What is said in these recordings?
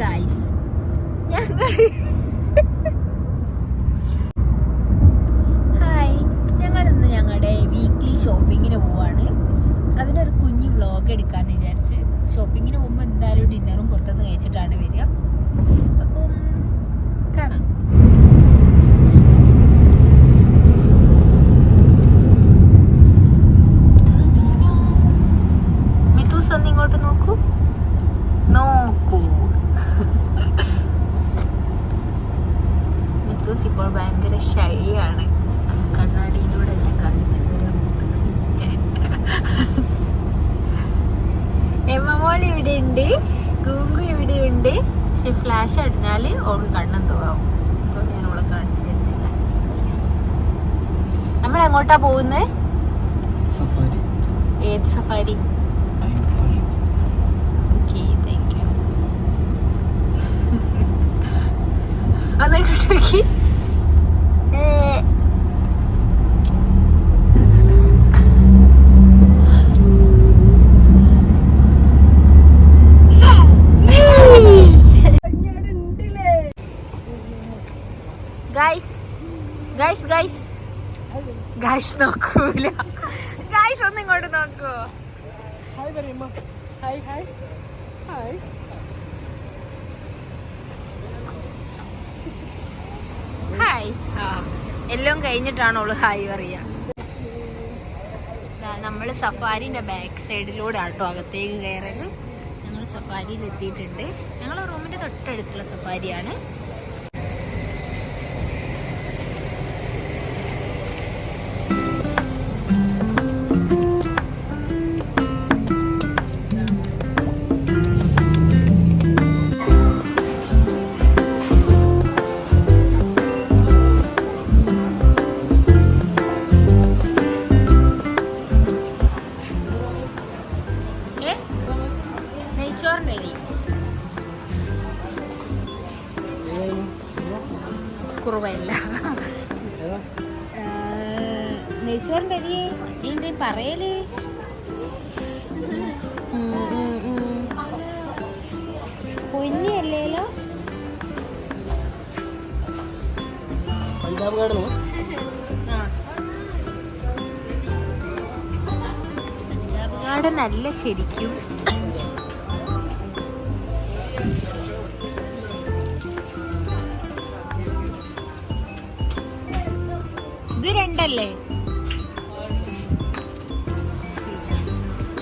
Guys ഞങ്ങൾ hi ഞങ്ങൾ ഇന്ന് ഞങ്ങളുടെ വീക്ക്ലി ഷോപ്പിങ്ങിന് പോവാണ്. അതിനൊരു കുഞ്ഞു വ്ളോഗ് എടുക്കാന്ന് വിചാരിച്ച്. ഷോപ്പിങ്ങിന് പോകുമ്പോൾ എന്തായാലും ഡിന്നറും പുറത്തുനിന്ന് കഴിച്ചിട്ടാണ് വരിക. അപ്പം കാണാം. മിഥൂസ് ഒന്ന് ഇങ്ങോട്ട് നോക്കൂ. നോക്കൂ. ഇപ്പോൾ ഭയങ്കര ശൈലിയാണ്. അത് കണ്ണാടിയിലൂടെ ഞാൻ കാണിച്ചു തരാം. എമ്മമോൾ ഇവിടെ ഉണ്ട് ഗൂങ്കു ഇവിടെ ഉണ്ട് പക്ഷെ ഫ്ലാഷ് അടിഞ്ഞാൽ ഓൾ കണ്ണെന്തോ ആവും. അതുകൊണ്ട് ഞാൻ ഓളെ കാണിച്ചു തരുന്നില്ല. നമ്മൾ എങ്ങോട്ടാ പോകുന്നത് സഫാരി. ഏത് സഫാരി? താങ്ക് യു ഒന്ന് ഇങ്ങോട്ട് നോക്കി ഏ. ഗൈസ് ഗൈസ് ഗൈസ് ഗൈസ് നോക്കൂല. ഗായ്സ് ഒന്ന് ഇങ്ങോട്ട് നോക്കൂ. ഹായ് പറയുമ്പോ ഹായ് ഹായ് ഹായ് ഹായ് എല്ലാം കഴിഞ്ഞിട്ടാണ് ഹായ് പറയാ നമ്മൾ സഫാരിന്റെ ബാക്ക് സൈഡിലൂടെ ആട്ടോ അകത്തേക്ക് കയറൽ. ഞങ്ങൾ സഫാരിയിൽ എത്തിയിട്ടുണ്ട് ഞങ്ങൾ റൂമിന്റെ തൊട്ടടുത്തുള്ള സഫാരിയാണ്. കുറുവല്ല നെയ്ച്ചോറിന്റെ അരി എന്തേ പറയൽ? ഉം. പഞ്ചാബ് കാർഡ്. പഞ്ചാബ് ഗാർഡൻ അല്ല ശരിക്കും. ഇത് രണ്ടല്ലേ?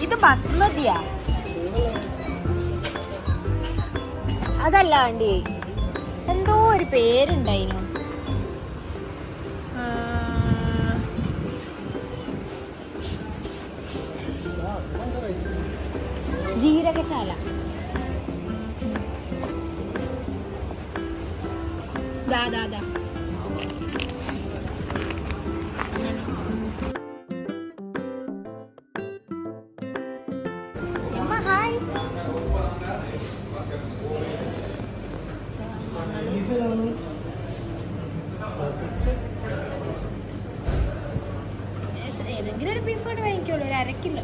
ഇത് ബസ്മതിയാ. അതല്ല വണ്ടി എന്തോ ഒരു പേരുണ്ടായിരുന്നു. ജീരകശാല. ദാ ദാ ദാ. കിലോ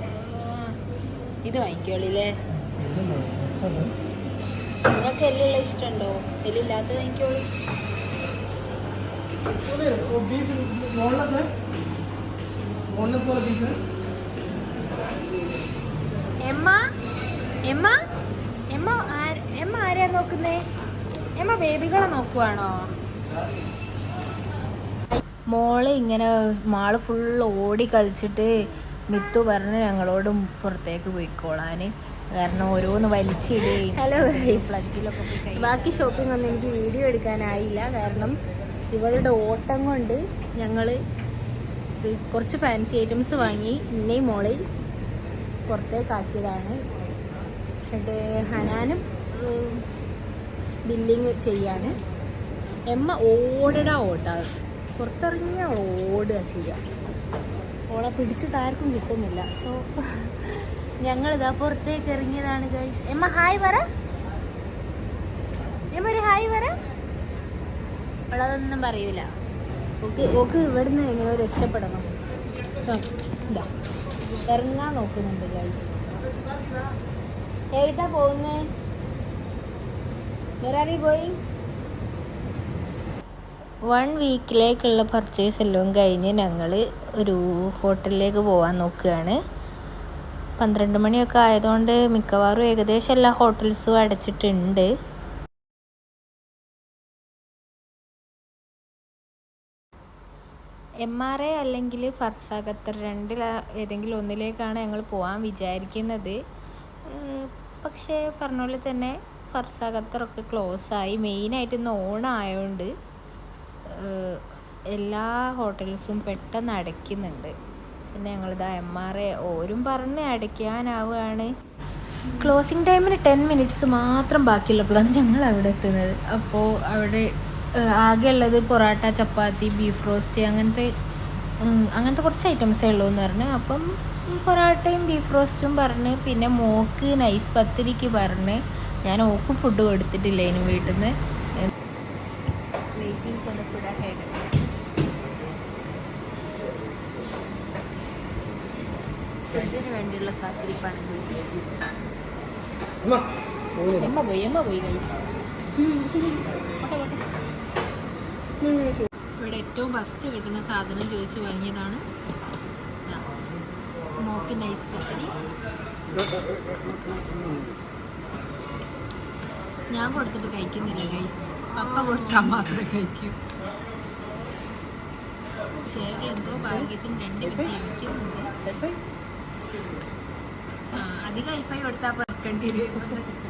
ഇത് വാങ്ങിക്കോളില്ലേ? നിങ്ങൾക്ക് എല്ലുള്ള ഇഷ്ടമുണ്ടോ എല്ലില്ലാത്ത വാങ്ങിക്കോളൂ. എമ്മ? എമ്മ? എമ്മ എമ്മ ആരെയാ നോക്കുന്നേ? എമ്മ ബേബികളെ നോക്കുവാണോ? മോൾ ഇങ്ങനെ മാൾ ഫുള്ള് ഓടി കളിച്ചിട്ട് മിത്തു പറഞ്ഞ് ഞങ്ങളോട് പുറത്തേക്ക് പോയിക്കോളാന്. കാരണം ഓരോന്ന് വലിച്ചിടുകയും ഹലോ പ്ലഗിലൊക്കെ ബാക്കി ഷോപ്പിംഗ് ഒന്നും എനിക്ക് വീഡിയോ എടുക്കാനായില്ല. കാരണം ഇവളുടെ ഓട്ടം കൊണ്ട് ഞങ്ങൾ കുറച്ച് ഫാൻസി ഐറ്റംസ് വാങ്ങി ഇന്നേയും മോളിൽ പുറത്തേക്കാക്കിയതാണ്. എന്നിട്ട് ഹനാനും ബില്ലിങ് ചെയ്യാണ്. എമ്മ ഓടടാ ഓട്ടാ. പുറത്തിറങ്ങിയ ഓടുക ചെയ്യുക ഓളെ പിടിച്ചിട്ട് ആർക്കും കിട്ടുന്നില്ല. സോ ഞങ്ങളിതാ പുറത്തേക്ക് ഇറങ്ങിയതാണ് ഗൈസ് എമ്മ ഹായ് പറ. എമ്മ ഒരു ഹായ് പറ. അവളതൊന്നും പറയൂല. ഓക്ക് ഓക്ക് ഇവിടുന്ന് എങ്ങനെ രക്ഷപ്പെടണം. ഇതാ ഇറങ്ങാൻ നോക്കുന്നുണ്ട് ഗൈസ് എവിടാ പോകുന്നേ? വേറെ are ഗോയിങ്? വൺ വീക്കിലേക്കുള്ള പർച്ചേസ് എല്ലാം കഴിഞ്ഞ് ഞങ്ങൾ ഒരു ഹോട്ടലിലേക്ക് പോകാൻ നോക്കുകയാണ്. പന്ത്രണ്ട് മണിയൊക്കെ ആയതുകൊണ്ട് മിക്കവാറും ഏകദേശം എല്ലാ ഹോട്ടൽസും അടച്ചിട്ടുണ്ട്. എം ആർ എ അല്ലെങ്കിൽ ഫർസ രണ്ടിൽ ഏതെങ്കിലും ഒന്നിലേക്കാണ് ഞങ്ങൾ പോകാൻ വിചാരിക്കുന്നത്. പക്ഷേ പറഞ്ഞ പോലെ തന്നെ ഫർസാഗത്തറൊക്കെ ക്ലോസ് ആയി. മെയിനായിട്ട് ഇന്ന് ഓണായതുകൊണ്ട് എല്ലാ ഹോട്ടൽസും പെട്ടെന്ന് അടയ്ക്കുന്നുണ്ട്. പിന്നെ ഞങ്ങളിതാ എം ആർ എ ഓരും പറഞ്ഞ് അടയ്ക്കാനാവുകയാണ്. ക്ലോസിങ് ടൈമിന് ടെൻ മിനിറ്റ്സ് മാത്രം ബാക്കിയുള്ളപ്പോഴാണ് ഞങ്ങൾ അവിടെ എത്തുന്നത്. അപ്പോൾ അവിടെ ആകെ ഉള്ളത് പൊറാട്ട ചപ്പാത്തി ബീഫ് റോസ്റ്റ് അങ്ങനത്തെ അങ്ങനത്തെ കുറച്ച് ഐറ്റംസേ ഉള്ളൂ എന്ന് പറഞ്ഞ്. അപ്പം പൊറാട്ടയും ബീഫ് റോസ്റ്റും പറഞ്ഞ് പിന്നെ മോക്ക് നൈസ് പത്തിരിക്ക് പറഞ്ഞ് ഞാൻ ഓക്ക് ഫുഡ് കൊടുത്തിട്ടില്ല ഇനി വീട്ടിൽ നിന്ന് waiting for the food ahead. ഫുഡിന് വേണ്ടിയുള്ള കാത്തിരിപ്പാണ് അമ്മ പോകുന്നില്ല എമ്മ പോയി എമ്മ പോയി ഇവിടെ ഏറ്റവും ഫസ്റ്റ് കിട്ടുന്ന സാധനം ചോദിച്ചു വാങ്ങിയതാണ്. ഇതാ. മോക്ക് നൈസ് പത്തിരി. ഞാൻ കൊടുത്തിട്ട് കഴിക്കുന്നില്ല ഗൈസ് പപ്പ കൊടുത്താൽ മാത്രമേ കഴിക്കൂ. ചേറിൽ എന്തോ ഭാഗ്യത്തിന് രണ്ട് മിനിറ്റ് ഇരിക്കുന്നുണ്ട്. അധികം ഐഫൈ കൊടുത്താൽ പറക്കേണ്ടി വരും.